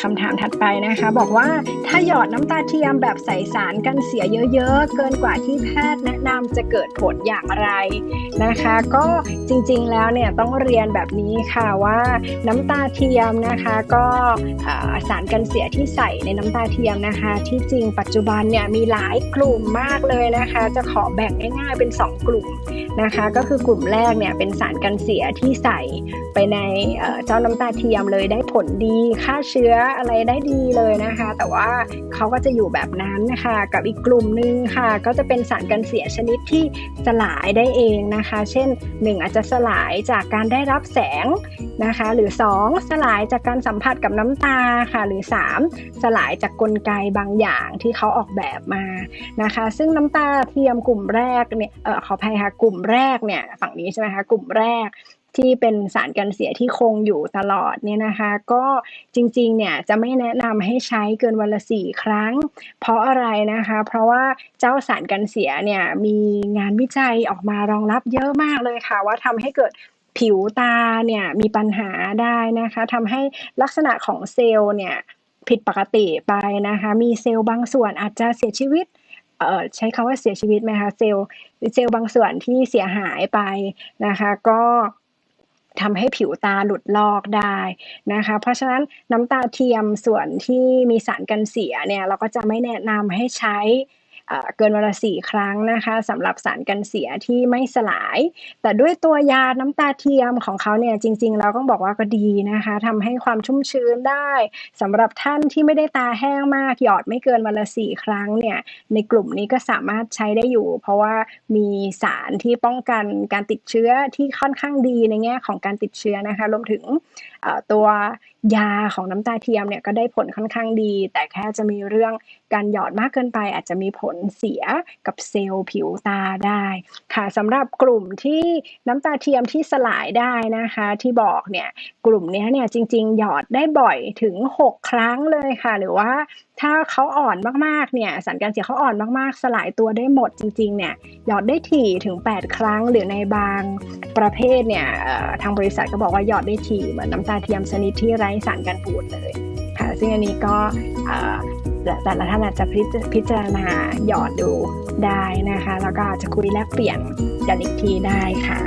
คำถามถัดไปนะคะ บอกว่าถ้าหยอดน้ำตาเทียมแบบใส่สารกันเสียเยอะๆ เกินกว่าที่แพทย์แนะนำจะเกิดผลอย่างไรนะคะ ก็จริงๆแล้วเนี่ยต้องเรียนแบบนี้ค่ะว่าน้ำตาเทียมนะคะก็สารกันเสียที่ใส่ในน้ำตาเทียมนะคะ ที่จริงปัจจุบันเนี่ยมีหลายกลุ่มมากเลยนะคะ จะขอแบ่งง่ายๆเป็น 2 กลุ่มนะคะ ก็คือกลุ่มแรกเนี่ยเป็นสารกันเสียที่ใส่ไปในเจ้าน้ำตาเทียมเลยได้ผลดีค่ะฆ่าเชื้ออะไรได้ดีเลยนะคะ แต่ว่าเขาก็จะอยู่แบบนั้นนะคะ กับอีกกลุ่มหนึงค่ะ ก็จะเป็นสารกันเสียชนิดที่สลายได้เองนะคะ เช่น 1 อาจจะสลายจากการได้รับแสงนะคะ หรือ 2 สลายจากการสัมผัสกับน้ำตาค่ะ หรือ 3 สลายจากกลไกบางอย่างที่เขาออกแบบมานะคะ ซึ่งน้ำตาเทียมกลุ่มแรกเนี่ยเออขออภัยค่ะกลุ่มแรกเนี่ยฝั่งนี้ใช่ไหมคะกลุ่มแรก ที่เป็นสารกันเสียที่คงอยู่ตลอดเนี่ยนะคะ ก็จริงๆเนี่ยจะไม่แนะนำให้ใช้เกินวันละสี่ครั้ง เพราะอะไรนะคะ เพราะว่าเจ้าสารกันเสียเนี่ยมีงานวิจัยออกมารองรับเยอะมากเลยค่ะ ว่าทำให้เกิดผิวตาเนี่ยมีปัญหาได้นะคะทำให้ลักษณะของเซลล์เนี่ยผิดปกติไปนะคะ มีเซลล์บางส่วนอาจจะเสียชีวิตเออใช้คำว่าเสียชีวิตไหมคะเซลล์เซลล์บางส่วนที่เสียหายไปนะคะ ก็ ทำให้ผิวตาหลุดลอกได้นะคะ เพราะฉะนั้นน้ำตาเทียมส่วนที่มีสารกันเสียเนี่ยเราก็จะไม่แนะนำให้ใช้ เกินวันละสี่ครั้งนะคะสำหรับสารกันเสียที่ไม่สลาย แต่ด้วยตัวยาน้ำตาเทียมของเขาเนี่ยจริง ๆ เราต้องบอกว่าก็ดีนะคะทำให้ความชุ่มชื้นได้สำหรับท่านที่ไม่ได้ตาแห้งมากหยอดไม่เกินวันละสี่ครั้งเนี่ยในกลุ่มนี้ก็สามารถใช้ได้อยู่ เพราะว่ามีสารที่ป้องกันการติดเชื้อที่ค่อนข้างดีในแง่ของการติดเชื้อนะคะรวมถึงตัวยาของน้ำตาเทียมเนี่ยก็ได้ผลค่อนข้างดี แต่แค่จะมีเรื่องการหยอดมากเกินไปอาจจะมีผลเสียกับเซลล์ผิวตาได้ค่ะสำหรับกลุ่มที่น้ำตาเทียมที่สลายได้นะคะ ที่บอกเนี่ยกลุ่มนี้เนี่ยจริง ๆ หยอดได้บ่อยถึง 6 ครั้งเลยค่ะ หรือว่าถ้าเขาอ่อนมากๆเนี่ยสารการเสียเขาอ่อนมากๆ สลายตัวได้หมดจริงๆเนี่ยหยอดได้ถี่ถึง 8 ครั้ง หรือในบางประเภทเนี่ยทางบริษัทก็บอกว่าหยอดได้ถี่เหมือนน้ำตาเทียมชนิดที่ไร้สารกันบูดเลยค่ะ ซึ่งอันนี้ก็ แต่ละท่านอาจจะพิจารณาหยอดดูได้นะคะ แล้วก็จะคุยแลกเปลี่ยนกันอีกทีได้ค่ะ